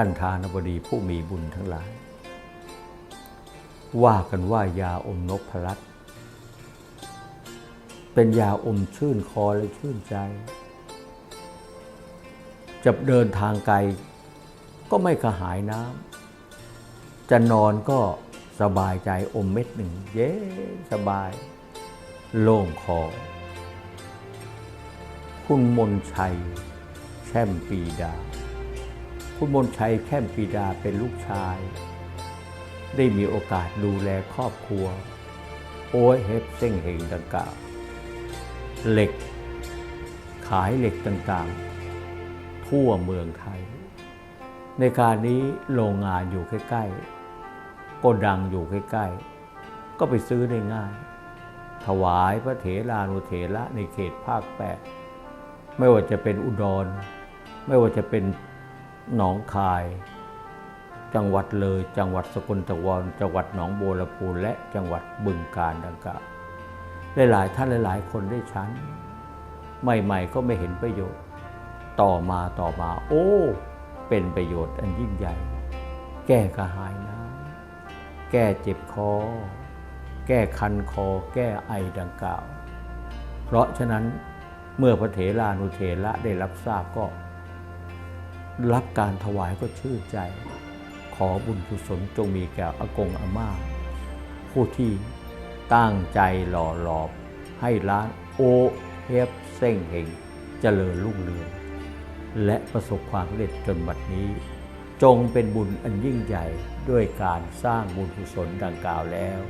ท่านทานบดีผู้มีบุญทั้งหลาย ว่ากันว่ายาอมนพรัตเป็นยาอมชื่นคอและชื่นใจ จะเดินทางไกล ก็ไม่กระหายน้ำจะนอนก็สบายใจอมเม็ดหนึ่ง เย้สบาย โล่งคอ คุณมนชัย แช่มปีดา คุณมนชัยแช่มปีดาเป็นลูกชาย ได้มีโอกาสดูแลครอบครัว โอ้ยเฮฟเส้งเหงดังกล่าว เหล็ก ขายเหล็กต่างๆ ทั่วเมืองไทย ในการนี้โรงงานอยู่ใกล้ๆโก็ดังอยู่ใกล้ๆ ก็ไปซื้อได้ง่าย ถวายพระเถรานุเถระในเขตภาคแปดไม่ว่าจะเป็นอุดร ไม่ว่าจะเป็น หนองคาย จังหวัดเลย จังหวัดสกลตะวันจังหวัดหนองบัวลำพูและจังหวัดบึงกาฬดังกล่าวหลายๆท่านหลายๆ คนได้ชั้น ใหม่ๆก็ไม่เห็นประโยชน์ ต่อมาต่อมา โอ้ เป็นประโยชน์อันยิ่งใหญ่ แก้กระหายน้ำแก้เจ็บคอ แก้คันคอ แก้ไอดังกล่าว เพราะฉะนั้นเมื่อพระเถรานุเถระได้รับทราบก็ รับการถวายก็ชื่นใจ ขอบุญกุศลจงมีแก่อากงอาม่า ผู้ที่ตั้งใจหล่อหลอมให้ร้านโอเฮฟเส้งเฮงเจริญรุ่งเรืองและประสบความสำเร็จจนบัดนี้ จงเป็นบุญอันยิ่งใหญ่ด้วยการสร้างบุญกุศลดังกล่าวแล้ว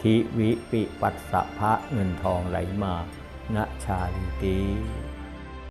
ทิวิปิปัสสะพระเงินทองไหลมาณชาลิตี